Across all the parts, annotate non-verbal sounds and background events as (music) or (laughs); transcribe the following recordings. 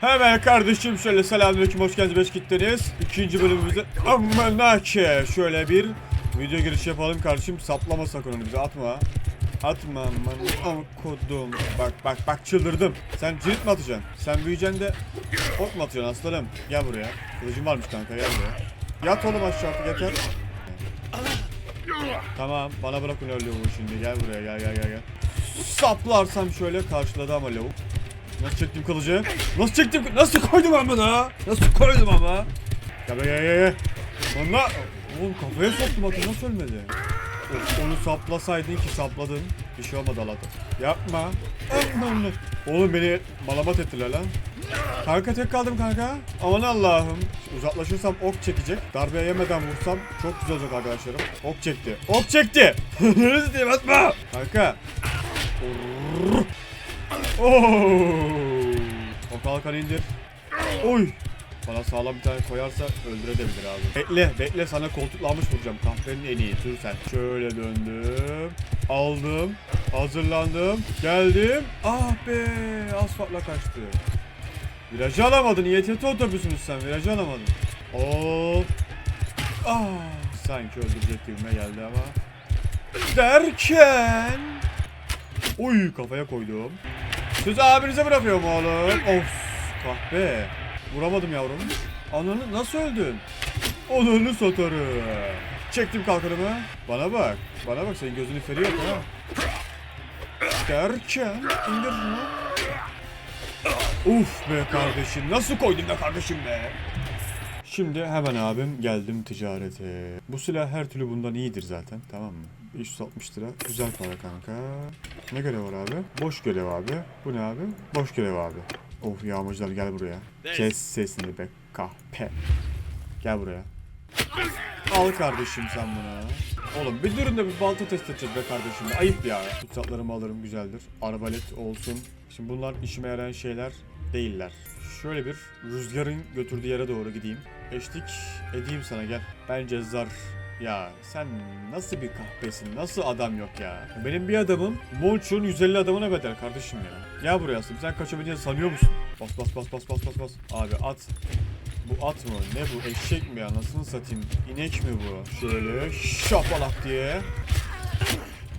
Hemen kardeşim şöyle selamünaleyküm hoş geldiniz beş kitleniz. İkinci bölümümüzde amanake şöyle bir video giriş yapalım kardeşim saplama sakın onu bize atma. Atma aman aman kodum. Bak bak bak çıldırdım. Sen cirit mi atacaksın? Sen büyüyeceksin de ok mu atacaksın aslanım? Gel buraya. Kılıcım varmış kanka gel buraya. Yat oğlum aşağı artık yeter. Tamam bana bırakın öyle şimdi gel buraya gel gel gel gel. Saplarsam şöyle karşıladı ama lavuk. Nasıl çektim kılıcı? Nasıl çektim? Nasıl koydum ben bunu? Nasıl koydum ama? Gel be gel gel gel. Onunla... Oğlum kafaya soktum atı nasıl ölmedi? Onu saplasaydın ki sapladın. Bir şey olmadı Allah'tan. Yapma. Oğlum beni malamat ettiler lan. Kanka tek kaldım kanka. Aman Allah'ım. Uzaklaşırsam ok çekecek. Darbe yemeden vursam çok güzel olacak arkadaşlarım. Ok çekti. Ok çekti. (laughs) Neresi diyeyim atma. Kanka. O kalkanı indir. Oy. Bana sağlam bir tane koyarsa öldürebilir abi. Bekle, bekle sana koltuklanmış vuracağım. Kahvenin en iyi. Dur sen. Şöyle döndüm. Aldım. Hazırlandım. Geldim. Ah be. Asfaltla kaçtı. Virajı alamadın. İETT otobüsünüz sen. Virajı alamadın. Oo. Ah. Sanki öldürecek gibime geldi ama. Derken. Oy kafaya koydum. Sözü abinize bırakıyorum oğlum. Of kahpe. Vuramadım yavrum. Ananı nasıl öldün? Ananı satarım. Çektim kalkanımı. Bana bak. Bana bak senin gözünün feri yok ha. Derken indir şunu. Uf be kardeşim. Nasıl koydun be kardeşim be? Şimdi hemen abim geldim ticarete. Bu silah her türlü bundan iyidir zaten tamam mı? 560 lira. Güzel para kanka. Ne görev var abi? Boş görev abi. Bu ne abi? Boş görev abi. Of yağmacılar gel buraya. Kes sesini be kahpe. Gel buraya. Al kardeşim sen bunu. Oğlum bir durun da bir balta test edeceğiz be kardeşim. Ayıp ya. Kutsatlarımı alırım güzeldir. Arabalet olsun. Şimdi bunlar işime yarayan şeyler değiller. Şöyle bir rüzgarın götürdüğü yere doğru gideyim. Eşlik edeyim sana gel. Bence zar. Ya sen nasıl bir kahpesin? Nasıl adam yok ya? Benim bir adamım Monç'un 150 adamına bedel kardeşim ya. Gel buraya aslanım. Sen kaçabileceğini sanıyor musun? Bas bas bas bas bas bas bas. Abi at. Bu at mı? Ne bu? Eşek mi ya? Nasıl satayım? İnek mi bu? Şöyle şapalak diye.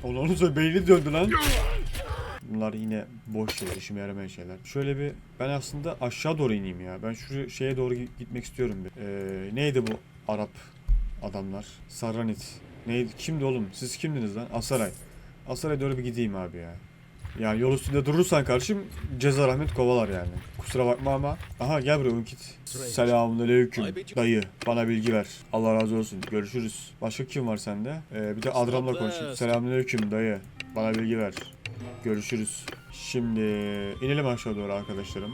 Onun sonra beyni döndü lan. Bunlar yine boş şeyler, işime yaramayan şeyler. Şöyle bir, ben aslında aşağı doğru ineyim ya. Ben şu şeye doğru gi- gitmek istiyorum bir. Ee, neydi bu Arap adamlar? Sarranit. Neydi? Kimdi oğlum? Siz kimdiniz lan? Asaray. Asaray'a doğru bir gideyim abi ya. Yani yol üstünde durursan karşım ceza rahmet kovalar yani. Kusura bakma ama. Aha gel buraya Unkit. Selamun aleyküm dayı. Bana bilgi ver. Allah razı olsun. Görüşürüz. Başka kim var sende? Ee, bir de Adram'la konuşayım. Selamun aleyküm dayı. Bana bilgi ver. Görüşürüz. Şimdi inelim aşağı doğru arkadaşlarım.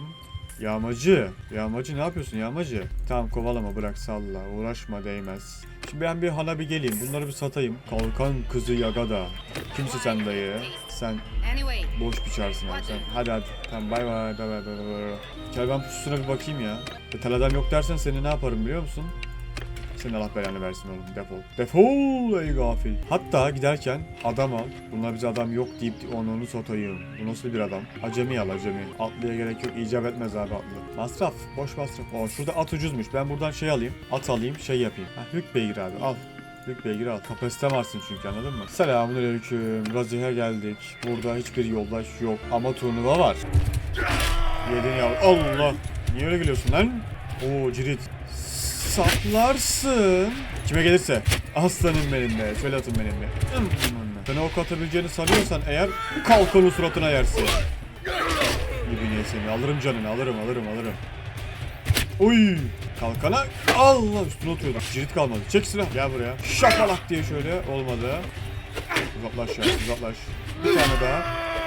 Yağmacı. Yağmacı ne yapıyorsun yağmacı? Tamam kovalama bırak salla. Uğraşma değmez. Şimdi ben bir hana bir geleyim. Bunları bir satayım. Kalkan kızı Yagada. Kimsin sen dayı? Sen boş biçersin abi sen. Hadi hadi. Tamam bay bay bay bay bay bay. ben pususuna bir bakayım ya. Tel adam yok dersen seni ne yaparım biliyor musun? Senin Allah belanı versin oğlum defol. Defol ey gafil. Hatta giderken adam al. Bunlar bize adam yok deyip onu onu satayım. Bu nasıl bir adam? Acemi al acemi. Atlıya gerek yok icap etmez abi atlı. Masraf. Boş masraf. Oo, şurada at ucuzmuş. Ben buradan şey alayım. At alayım şey yapayım. Ha, hük beygir abi al. Hük beygir al. Kapasite varsın çünkü anladın mı? Selamünaleyküm. Razih'e geldik. Burada hiçbir yoldaş yok. Ama turnuva var. Yedin ya. Allah. Niye öyle gülüyorsun lan? Oo cirit. Saplarsın. Kime gelirse. Aslanım benim be. Şöyle atın benim be. Sen ok atabileceğini sanıyorsan eğer kalkanın suratına yersin. Gibi niye seni. Alırım canını. Alırım alırım alırım. Oy. Kalkana Allah üstüne oturuyordu. Cirit kalmadı. Çek silah. Gel buraya. Şakalak diye şöyle. Olmadı. Uzaklaş ya. Uzaklaş. Bir tane daha.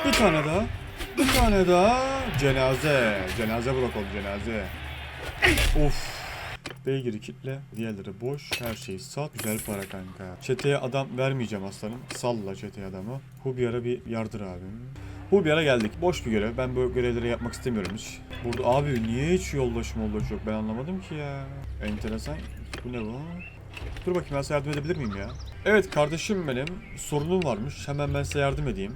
Bir tane daha. Bir tane daha. Cenaze. Cenaze bırak oldu cenaze. Of beygiri kitle. Diğerleri boş. Her şeyi sat. Güzel para kanka. Çeteye adam vermeyeceğim aslanım. Salla çeteye adamı. Hubyar'a bir yardır abim. Hubyar'a geldik. Boş bir görev. Ben böyle görevleri yapmak istemiyorum hiç. Burada abi niye hiç yoldaşım yoldaş yok ben anlamadım ki ya. Enteresan. Bu ne bu? Dur bakayım ben size yardım edebilir miyim ya? Evet kardeşim benim sorunum varmış. Hemen ben size yardım edeyim.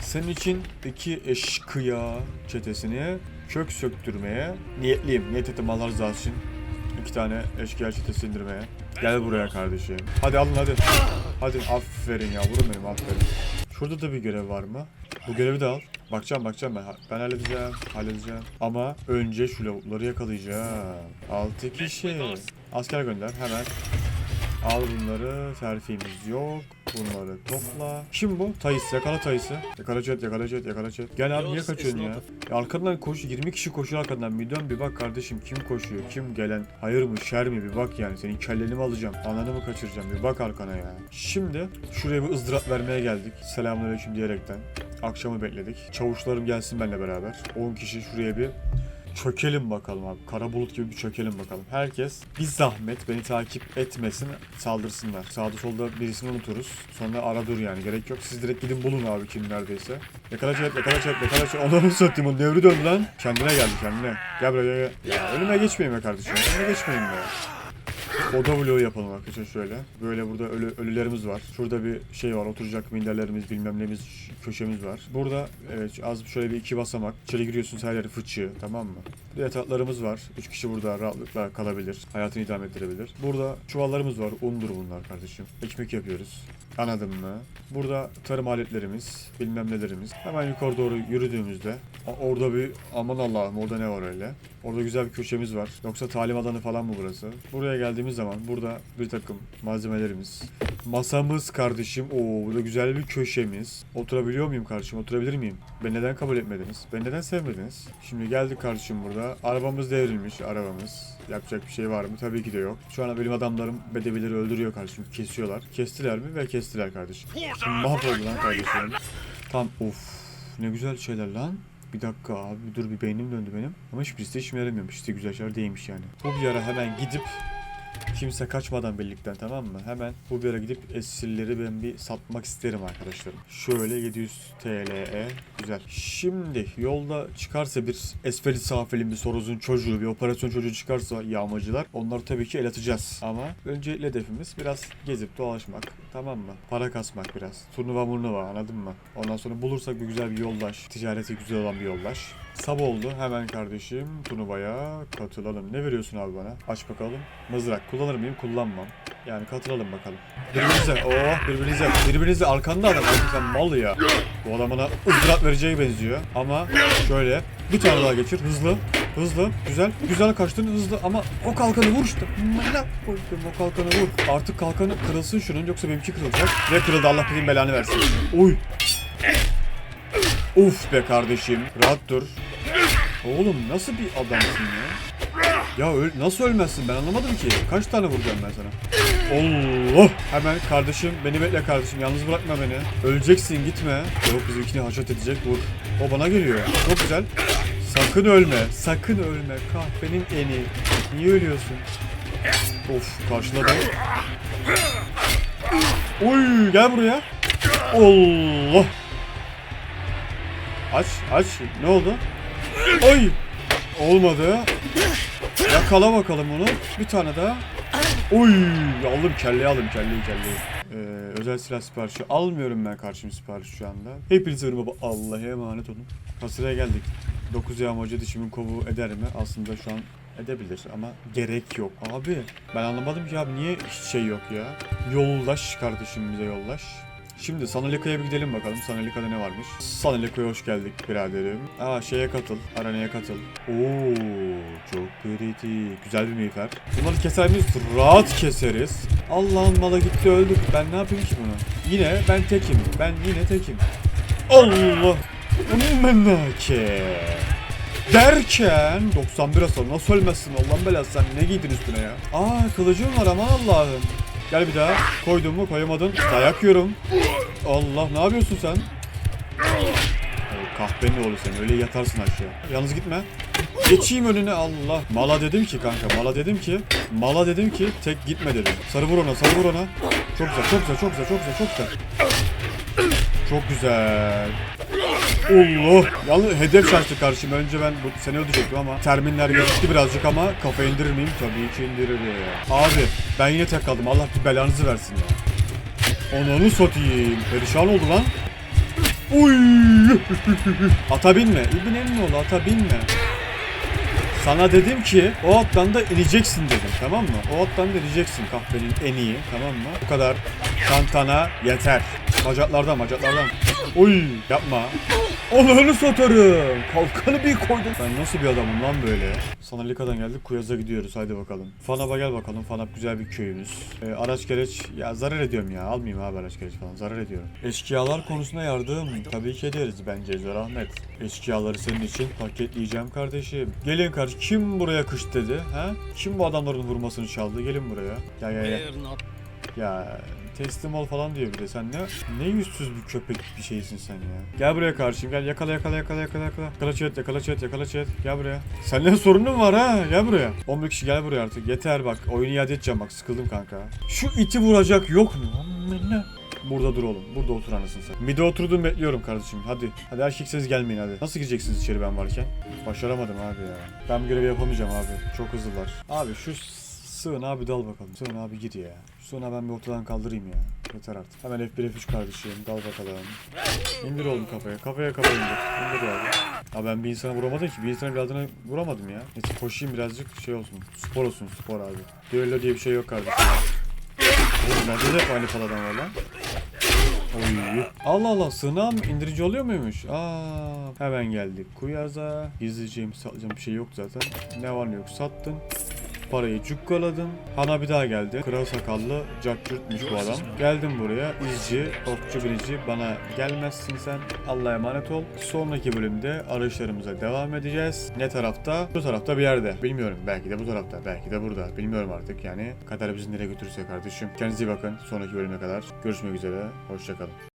Senin için iki eşkıya çetesini kök söktürmeye niyetliyim. Niyet ettim Allah rızası için iki tane eşkıya çetesi indirmeye. Gel buraya kardeşim. Hadi alın hadi. Hadi aferin ya vurun benim aferin. Şurada da bir görev var mı? Bu görevi de al. Bakacağım bakacağım ben. Ben halledeceğim. Halledeceğim. Ama önce şu lavukları yakalayacağım. 6 kişi. Asker gönder hemen. Al bunları. Terfimiz yok. Bunları topla. Kim bu? Tayıs. Yakala Tayıs'ı. Yakala chat, yakala chat, yakala chat. Gel abi niye kaçıyorsun ya? ya? Arkadan koş. 20 kişi koşuyor arkadan. Bir dön bir bak kardeşim. Kim koşuyor? Kim gelen? Hayır mı? Şer mi? Bir bak yani. Senin kelleni mi alacağım? Ananı mı kaçıracağım? Bir bak arkana ya. Şimdi şuraya bir ızdırap vermeye geldik. Selamünaleyküm diyerekten. Akşamı bekledik. Çavuşlarım gelsin benimle beraber. 10 kişi şuraya bir çökelim bakalım abi. Kara bulut gibi bir çökelim bakalım. Herkes bir zahmet beni takip etmesin saldırsınlar. Sağda solda birisini unuturuz. Sonra ara dur yani gerek yok. Siz direkt gidin bulun abi kim neredeyse. Yakala çarp yakala çarp yakala çarp. Onu satayım onu devri döndü lan. Kendine geldi kendine. Gel buraya gel. Ya önüme geçmeyeyim ya kardeşim. Önüme geçmeyeyim ya. Oda bloğu yapalım arkadaşlar şöyle. Böyle burada ölü, ölülerimiz var. Şurada bir şey var oturacak minderlerimiz bilmem nemiz köşemiz var. Burada evet, az şöyle bir iki basamak. İçeri giriyorsunuz her yeri fıçı tamam mı? Bir yataklarımız var. Üç kişi burada rahatlıkla kalabilir. Hayatını idame ettirebilir. Burada çuvallarımız var. Undur bunlar kardeşim. Ekmek yapıyoruz. Anladın mı? Burada tarım aletlerimiz, bilmem nelerimiz. Hemen yukarı doğru yürüdüğümüzde orada bir aman Allah'ım orada ne var öyle? Orada güzel bir köşemiz var. Yoksa talim alanı falan mı burası? Buraya geldiğimiz zaman burada bir takım malzemelerimiz. Masamız kardeşim. Oo burada güzel bir köşemiz. Oturabiliyor muyum kardeşim? Oturabilir miyim? Ben neden kabul etmediniz? Ben neden sevmediniz? Şimdi geldik kardeşim burada. Arabamız devrilmiş. Arabamız. Yapacak bir şey var mı? Tabii ki de yok. Şu an benim adamlarım bedevileri öldürüyor kardeşim. Kesiyorlar. Kestiler mi? Ve kestiler kardeşim. Şimdi mahvoldu lan kardeşim. Tam of. Ne güzel şeyler lan. Bir dakika abi dur bir beynim döndü benim. Ama hiçbirisi de işime yaramıyormuş. İşte güzel şeyler değilmiş yani. Bu bir ara hemen gidip Kimse kaçmadan birlikten tamam mı? Hemen bu yere gidip esirleri ben bir satmak isterim arkadaşlarım. Şöyle 700 TL'e. Güzel. Şimdi yolda çıkarsa bir esferi safilin bir soruzun çocuğu bir operasyon çocuğu çıkarsa yağmacılar onları tabii ki el atacağız. Ama öncelikle hedefimiz biraz gezip dolaşmak tamam mı? Para kasmak biraz. Turnuva murnuva anladın mı? Ondan sonra bulursak bir güzel bir yoldaş. Ticareti güzel olan bir yoldaş. Sab oldu hemen kardeşim turnuvaya katılalım. Ne veriyorsun abi bana? Aç bakalım. Mızrak kullan kullanır mıyım? Kullanmam. Yani katılalım bakalım. Birbirinize, oh birbirinize, birbirinize arkanda adam. Sen mal ya. Bu adamına ızdırap vereceği benziyor. Ama şöyle bir tane daha geçir. Hızlı, hızlı, güzel. Güzel kaçtın hızlı ama o kalkanı vur işte. Mana koydum o kalkanı vur. Artık kalkanı kırılsın şunun yoksa benimki kırılacak. Ve kırıldı Allah bilin belanı versin. Uy. Uf be kardeşim. Rahat dur. Oğlum nasıl bir adamsın ya? Ya öl nasıl ölmezsin ben anlamadım ki. Kaç tane vuracağım ben sana? Allah! Hemen kardeşim beni bekle kardeşim yalnız bırakma beni. Öleceksin gitme. Yok bizimkini haşat edecek vur. O bana geliyor. Çok güzel. Sakın ölme. Sakın ölme. Kahvenin eni. Niye ölüyorsun? Of karşıladı. Uy gel buraya. Allah. Aç aç. Ne oldu? Ay. Olmadı. Yakala bakalım onu. Bir tane daha. Oy aldım kelleyi aldım kelleyi kelleyi. Ee, özel silah siparişi almıyorum ben karşım sipariş şu anda. Hepinize vurun baba. Allah'a emanet olun. Kasıraya geldik. 9 yağmacı dişimin kovu eder mi? Aslında şu an edebilir ama gerek yok. Abi ben anlamadım ki abi niye hiç şey yok ya. Yoldaş kardeşim bize yoldaş. Şimdi Sanalika'ya bir gidelim bakalım. Sanalika'da ne varmış? Sanalika'ya hoş geldik biraderim. Aa şeye katıl. Arana'ya katıl. Oo çok kritik. Güzel bir miğfer. Bunları keser miyiz? Rahat keseriz. Allah'ın mala gitti öldük. Ben ne yapayım ki bunu? Yine ben tekim. Ben yine tekim. Allah! Menake! Derken 91 hasar nasıl ölmezsin Allah'ın belası sen ne giydin üstüne ya? Aa kılıcım var aman Allah'ım. Gel bir daha. Koydun mu koyamadın. Dayak yiyorum. Allah ne yapıyorsun sen? Kahpenin oğlu sen öyle yatarsın aşağı. Yalnız gitme. Geçeyim önüne Allah. Mala dedim ki kanka mala dedim ki. Mala dedim ki tek gitme dedim. Sarı vur ona sarı vur ona. Çok güzel çok güzel çok güzel çok güzel çok güzel. Çok güzel. Allah. Yalnız hedef şaştı karşıma. Önce ben bu seni ödeyecektim ama terminler gelişti birazcık ama kafa indirir miyim? Tabii ki indirir ya. Abi ben yine tek kaldım. Allah bir belanızı versin ya. Ananı satayım. Perişan oldu lan. Uy. (laughs) ata binme. İbn Emmi oğlu ata binme. Sana dedim ki o attan da ineceksin dedim tamam mı? O attan da ineceksin kahvenin en iyi tamam mı? Bu kadar tantana yeter. Bacaklardan bacaklardan. Oy yapma. Onları satarım. Kalkanı bir koydum. Ben nasıl bir adamım lan böyle? Sanalika'dan geldik Kuyaz'a gidiyoruz haydi bakalım. Fanap'a gel bakalım. Fanap güzel bir köyümüz. Ee, araç gereç ya zarar ediyorum ya. Almayayım abi araç gereç falan zarar ediyorum. Eşkıyalar konusunda yardım tabii ki ederiz bence Zor Ahmet. Eşkıyaları senin için paketleyeceğim kardeşim. Gelin kardeş kim buraya kış dedi? Ha? Kim bu adamların vurmasını çaldı? Gelin buraya. Gel. We're not Ya teslim ol falan diyor bir de sen ne ne yüzsüz bir köpek bir şeysin sen ya. Gel buraya karşıyım gel yakala yakala yakala yakala yakala. Yakala chat yakala chat yakala chat gel buraya. Seninle sorunun var ha gel buraya. 11 kişi gel buraya artık yeter bak oyunu iade edeceğim bak sıkıldım kanka. Şu iti vuracak yok mu? Amına. Burada dur oğlum. Burada otur anasını sen. Mide oturdum bekliyorum kardeşim. Hadi. Hadi erkekseniz gelmeyin hadi. Nasıl gireceksiniz içeri ben varken? Başaramadım abi ya. Ben görevi yapamayacağım abi. Çok hızlılar. Abi şu sığın abi dal bakalım. Sığın abi git ya. Şu sığın ben bir ortadan kaldırayım ya. Yeter artık. Hemen F1 F3 kardeşim. Dal bakalım. İndir oğlum kafaya. Kafaya kafaya indir. İndir abi. Ha ben bir insana vuramadım ki. Bir insana evladına vuramadım ya. Neyse koşayım birazcık şey olsun. Spor olsun spor abi. Düello diye bir şey yok kardeşim. Oğlum bende de hep aynı paladan var lan. Allah Allah sığınağım indirici oluyor muymuş? Aa, hemen geldik Kuyaz'a. Gizleyeceğim satacağım bir şey yok zaten. Ne var ne yok sattın. Parayı cukkaladın. Hana bir daha geldi. Kral sakallı cakcırtmış bu adam. Geldim buraya. İzci, okçu binici bana gelmezsin sen. Allah'a emanet ol. Sonraki bölümde arayışlarımıza devam edeceğiz. Ne tarafta? Bu tarafta bir yerde. Bilmiyorum. Belki de bu tarafta. Belki de burada. Bilmiyorum artık yani. Kader bizi nereye götürürse kardeşim. Kendinize iyi bakın. Sonraki bölüme kadar. Görüşmek üzere. Hoşçakalın.